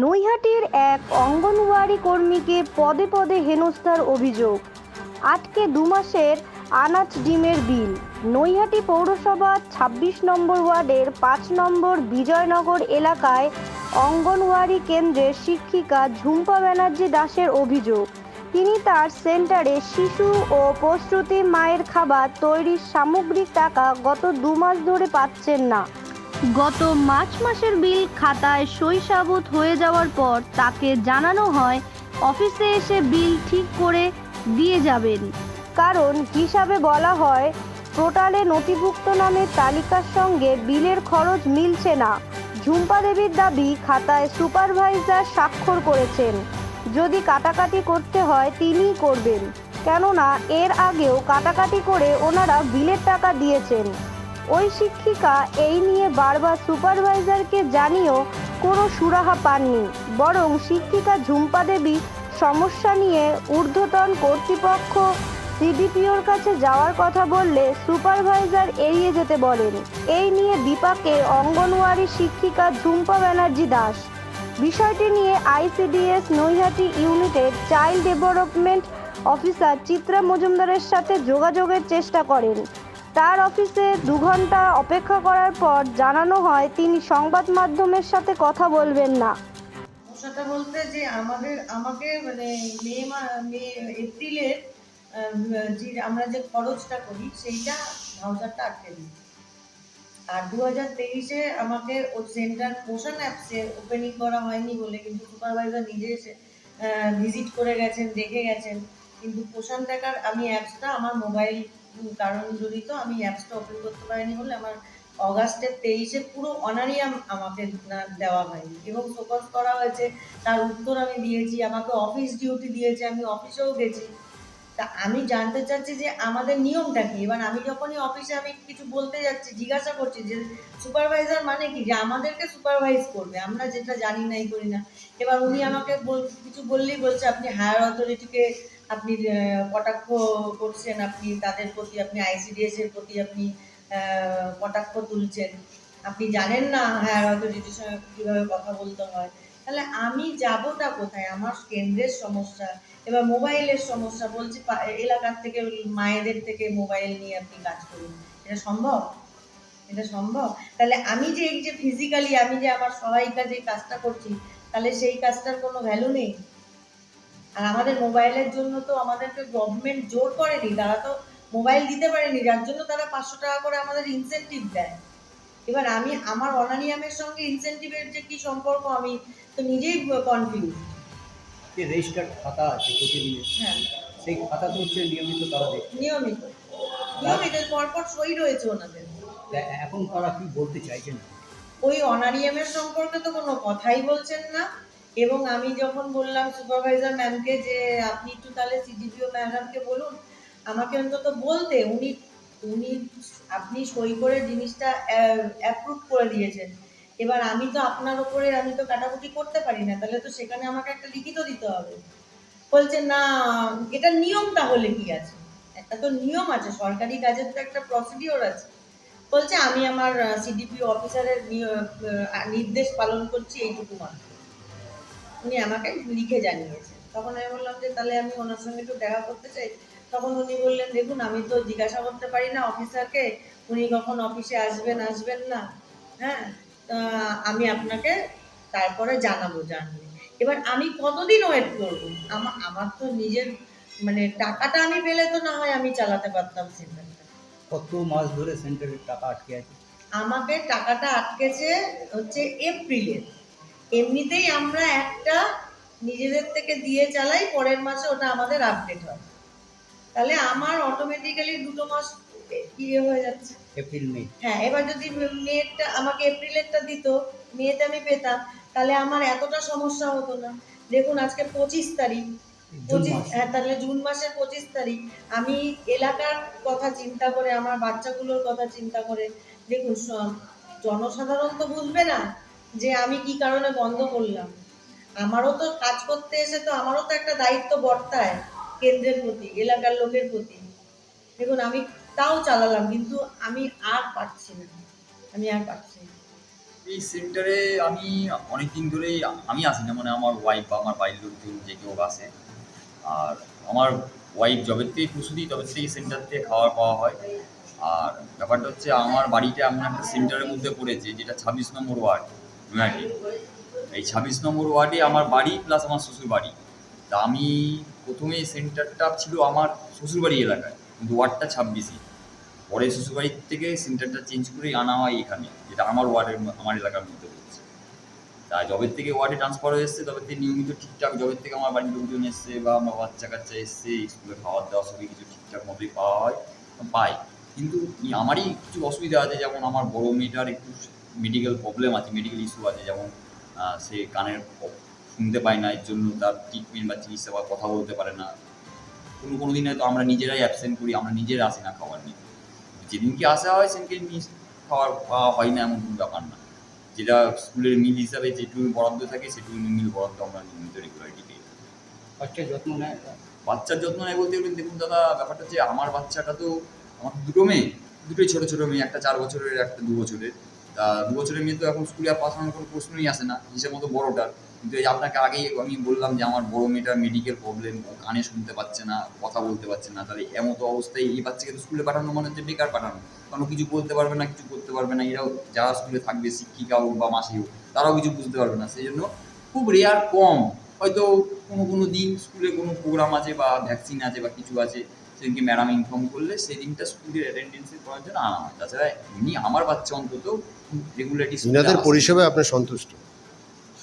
নৈহাটির এক অঙ্গনওয়াড়ি কর্মীকে পদে পদে হেনস্থার অভিযোগ। আটকে দু মাসের আনাজ ডিমের বিল। নৈহাটি পৌরসভা ছাব্বিশ নম্বর ওয়ার্ডের পাঁচ নম্বর বিজয়নগর এলাকায় অঙ্গনওয়াড়ি কেন্দ্রের শিক্ষিকা ঝুম্পা ব্যানার্জি দাসের অভিযোগ। তিনি তার সেন্টারে শিশু ও প্রস্তুতি মায়ের খাবার তৈরির সামগ্রিক টাকা গত দু মাস ধরে পাচ্ছেন না। গত মার্চ মাসের বিল খাতায় সই সাবুত হয়ে যাওয়ার পর তাকে জানানো হয়, অফিসে এসে বিল ঠিক করে দিয়ে যাবেন। কারণ হিসাবে বলা হয়, টোটালে নথিভুক্ত নামের তালিকার সঙ্গে বিলের খরচ মিলছে না। ঝুম্পা দেবীর দাবি খাতায় সুপারভাইজার স্বাক্ষর করেছেন। যদি কাটাকাটি করতে হয় তিনিই করবেন। কেননা, এর আগেও কাটাকাটি করে ওনারা বিলের টাকা দিয়েছেন। ওই শিক্ষিকা এই নিয়ে বারবার সুপারভাইজারকে জানিয়েও কোনো সুরাহা পাননি, বরং শিক্ষিকা ঝুম্পা দেবী সমস্যা নিয়ে ঊর্ধ্বতন কর্তৃপক্ষ সিডিপিওর কাছে যাওয়ার কথা বললে সুপারভাইজার এড়িয়ে যেতে বলেন। এই নিয়ে বিপাকে অঙ্গনওয়াড়ি শিক্ষিকা ঝুম্পা ব্যানার্জি দাস। বিষয়টি নিয়ে আইসিডিএস নৈহাটি ইউনিটের চাইল্ড ডেভেলপমেন্ট অফিসার চিত্রা মজুমদারের সাথে যোগাযোগের চেষ্টা করেন। তার অফিসে দু ঘণ্টা অপেক্ষা করার পর জানানো হয়, তিনি সংবাদ মাধ্যমের সাথে কথা বলবেন না। সমস্যাটা বলতে যে আমাদের, আমাকে মানে মে মা এপ্রিলের যে আমরা যে খরচটা করি, সেইটা ভাউচারটা আটকে দিই। আর দু হাজার তেইশে আমাকে ও সেন্টার পোষণ অ্যাপসে ওপেনিং করা হয়নি বলে কিন্তু সুপারভাইজার নিজে এসে ভিজিট করে গেছেন, দেখে গেছেন। কিন্তু পোষণ টাকার আমি অ্যাপসটা আমার মোবাইল কারণ জড়িত আমি অ্যাপসটা ওপেন করতে পারিনি বলে আমার অগাস্টের তেইশে পুরো অনারিয়াম আমাকে দেওয়া হয়নি। এবং ফোকাস করা হয়েছে, তার উত্তর আমি দিয়েছি, আমাকে অফিস ডিউটি দিয়েছে, আমি অফিসেও গেছি। তা আমি জানতে চাচ্ছি যে আমাদের নিয়মটা কি? এবার আমি যখনই অফিসে আমি কিছু বলতে যাচ্ছি, জিজ্ঞাসা করছি যে সুপারভাইজার মানে কি? যে আমাদেরকে সুপারভাইজ করবে, আমরা যেটা জানি নাই করি না। এবার উনি আমাকে কিছু বললেই বলছে, আপনি হায়ার অথরিটিকে আপনি কটাক্ষ করছেন আপনি, তাদের প্রতি আপনি আইসিডিএস এর প্রতি আপনি কটাক্ষ তুলছেন? আপনি জানেন না হায়ার অথরিটির সঙ্গে কীভাবে কথা বলতে হয়। তাহলে আমি যাবোটা কোথায়? আমার কেন্দ্রের সমস্যা, এবার মোবাইলের সমস্যা, বলছি এলাকার থেকে, মায়েদের থেকে মোবাইল নিয়ে আপনি কাজ করুন। এটা সম্ভব? এটা সম্ভব? তাহলে আমি যে, এই যে ফিজিক্যালি আমি যে, আমার সহায়িকা যে কাজটা করছি, তাহলে সেই কাজটার কোনো ভ্যালু নেই? আর আমাদের মোবাইলের জন্য তো আমাদেরকে গভর্নমেন্ট জোর করেনি তারা তো মোবাইল দিতে পারেনি যার জন্য তারা পাঁচশো টাকা করে আমাদের ইনসেনটিভ দেয়। এবার আমি আমার অনানিয়ামের সঙ্গে ইনসেনটিভের যে কি সম্পর্ক আমি তো নিজেই কনফিউজ যে রেজিস্টার্ড খাতা আছে প্রতিদিনের হ্যাঁ। সেই খাতা তো হচ্ছে নিয়মিত তারা দেখে। নিয়মিত। নিয়মিত পরপর সই রয়েছে ওনাদের। এখন তারা কি বলতে চাইছেন? ওই অনারিয়ামের সম্পর্কে তো কোনো কথাই বলছেন না। এবং আমি যখন বললাম সুপারভাইজার ম্যামকে যে আপনি একটু তাহলে সিডিপিও ম্যাডামকে বলুন, আমাকে অন্তত বলতে উনি উনি আপনি সই করে জিনিসটা অ্যাপ্রুভ করে দিয়েছেন। এবার আমি তো আপনার ওপরে আমি তো কাটাকুটি করতে পারি না, তাহলে তো সেখানে আমাকে একটা লিখিত দিতে হবে। বলছে না, এটা নিয়ম তাহলে কি আছে? একটা তো নিয়ম আছে, সরকারি কাজের তো একটা প্রসিডিওর আছে। বলছে, আমি আমার সিডিপি অফিসারের নির্দেশ পালন করছি এইটুকু মাত্র। উনি আমাকে লিখে জানিয়েছেন। তখন আমি বললাম যে তাহলে আমি ওনার সঙ্গে একটু দেখা করতে চাই। তখন উনি বললেন দেখুন আমি তো জিজ্ঞাসা করতে পারি না অফিসারকে উনি কখন অফিসে আসবেন আসবেন না। হ্যাঁ আমি আপনাকে তারপরে জানাব জানবে এবার আমি কতদিন ওয়েট করব? আমার আমার তো নিজের মানে টাকাটা আমি পেলে তো না হয় আমি চালাতে পারতাম সেন্টারটা কত মাস ধরে সেন্টারের টাকা আটকে আছে? আমাকে টাকাটা আটকেছে হচ্ছে এপ্রিলের এমনিতেই আমরা একটা নিজেদের থেকে দিয়ে চালাই পরের মাসে ওটা আমাদের আপডেট হয়। তাহলে আমার অটোমেটিক্যালি দুটো মাস ইয়ে হয়ে যাচ্ছে। এপ্রিল মে হ্যাঁ এবার যদি মেয়েরটা আমাকে এপ্রিলেরটা দিত মেয়েতে আমি পেতাম তাহলে আমার এতটা সমস্যা হতো না। দেখুন আজকে পঁচিশ তারিখ। পঁচিশ হ্যাঁ তাহলে জুন মাসের পঁচিশ তারিখ। আমি এলাকার কথা চিন্তা করে আমার বাচ্চাগুলোর কথা চিন্তা করে দেখুন জনসাধারণ তো বুঝবে না যে আমি কি কারণে বন্ধ করলাম? আমারও তো কাজ করতে এসে তো আমারও তো একটা দায়িত্ব বর্তায় কেন্দ্রের প্রতি, এলাকার লোকের প্রতি। দেখুন, আমি তাও চালালাম, কিন্তু আমি আর পারছি না। আমি আর পারছি না। এই সেন্টারে আমি অনেক দিন ধরেই, আমি আসি না মানে আমার ওয়াইফ বা আমার বাড়ির লোকজন, যে কেউ আসে আর আমার ওয়াইফ জবের থেকে প্রসূতি তবে সেই সেন্টার থেকে খাবার পাওয়া হয়। আর ব্যাপারটা হচ্ছে, আমার বাড়িটা এমন একটা সেন্টারের মধ্যে পড়েছে, যেটা ছাব্বিশ নম্বর ওয়ার্ড। নৈহাটি এই ছাব্বিশ নম্বর ওয়ার্ডে আমার বাড়ি প্লাস আমার শ্বশুর বাড়ি। তা আমি প্রথমে সেন্টারটা ছিল আমার শ্বশুরবাড়ি এলাকায়, কিন্তু ওয়ার্ডটা ছাব্বিশই। পরে শ্বশুরবাড়ির থেকে সেন্টারটা চেঞ্জ করে আনা হয় এখানে, যেটা আমার ওয়ার্ডের আমার এলাকার মধ্যে পড়ছে তা জবের থেকে ওয়ার্ডে ট্রান্সফার হয়ে এসছে, তবে থেকে নিয়মিত ঠিকঠাক জবের থেকে আমার বাড়ির লোকজন এসছে বা আমার বাচ্চা কাচ্চা এসছে, স্কুলে খাওয়ার দাওয়া সবই কিছু ঠিকঠাক মতোই পাওয়া হয় পাই কিন্তু আমারই কিছু অসুবিধা আছে, যেমন আমার বড় মেয়েটার একটু মেডিকেল প্রবলেম আছে মেডিকেল ইস্যু আছে যেমন সে কানের শুনতে পায় না এর জন্য তার ট্রিটমেন্ট বা চিকিৎসা বা কথা বলতে পারে না। কোনো কোনো দিনে তো আমরা নিজেরাই অ্যাবসেন্ট করি আমরা নিজেরা আসি না খাবার নিয়ে। যেদিনকে আসা হয় সেদিনকে মিস খাওয়ার পাওয়া হয় না এমন কোনো ব্যাপার না। যেটা স্কুলের মিল হিসাবে যেটুকু বরাদ্দ থাকে সেটুকু মিল বরাদ্দ আমরা নিয়মিত রেগুলারিটি পেয়ে থাকি। বাচ্চার যত্ন নেয়? বাচ্চার যত্ন নেয় বলতে গেলে দেখুন দাদা ব্যাপারটা হচ্ছে আমার বাচ্চাটা তো আমার দুটো মেয়ে দুটোই ছোটো ছোটো মেয়ে একটা চার বছরের একটা দু বছরের। তা দু বছরের মেয়ে তো এখন স্কুলে আর পাঠানোর কোনো প্রশ্নই আসে না হিসেব মতো বড়োটার কিন্তু এই আপনাকে আগেই আমি বললাম যে আমার বড় মেয়েটার মেডিকেল প্রবলেম কানে শুনতে পাচ্ছে না, কথা বলতে পারছে না, তাহলে এমতো অবস্থায় এই বাচ্চাকে তো স্কুলে পাঠানো মানে হচ্ছে বেকার পাঠানো। কারণ কিছু বলতে পারবে না, কিছু করতে পারবে না, এরাও যারা স্কুলে থাকবে, শিক্ষিকা হোক বা মাসি হোক, তারাও কিছু বুঝতে পারবে না। সেই জন্য খুব রেয়ার কম। হয়তো কোনো কোনো দিন স্কুলে কোনো প্রোগ্রাম আছে বা ভ্যাকসিন আছে বা কিছু আছে, সেদিনকে ম্যাডাম ইনফর্ম করলে সেই দিনটা স্কুলের অ্যাটেন্ডেন্সে করার জন্য আনা হয়। তাছাড়া এমনি আমার বাচ্চা অন্তত রেগুলারটি ইনাদের পরিষেবায় আপনি সন্তুষ্ট?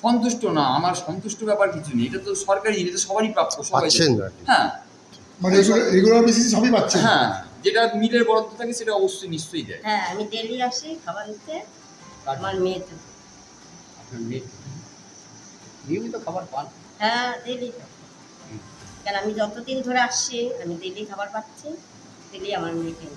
সন্তুষ্ট না আমার সন্তুষ্ট ব্যাপার কিছু নেই। এটা তো সরকারি এটা তো সবারই প্রাপ্য সবাই পাচ্ছেন হ্যাঁ। মানে রেগুলার বেসিসে সবই পাচ্ছেন? হ্যাঁ যেটা মিলের বরাদ্দ থাকে সেটা অবশ্যই নিশ্চয়ই দেয়। হ্যাঁ আমি ডেলি আসি খাবার নিতে আমার মেয়ে তো। আপনার মেয়ে নিয়মিত খাবার পান? হ্যাঁ ডেলি কেন আমি যতদিন ধরে আসছি আমি ডেলি খাবার পাচ্ছি ডেলি আমার মেয়েকে।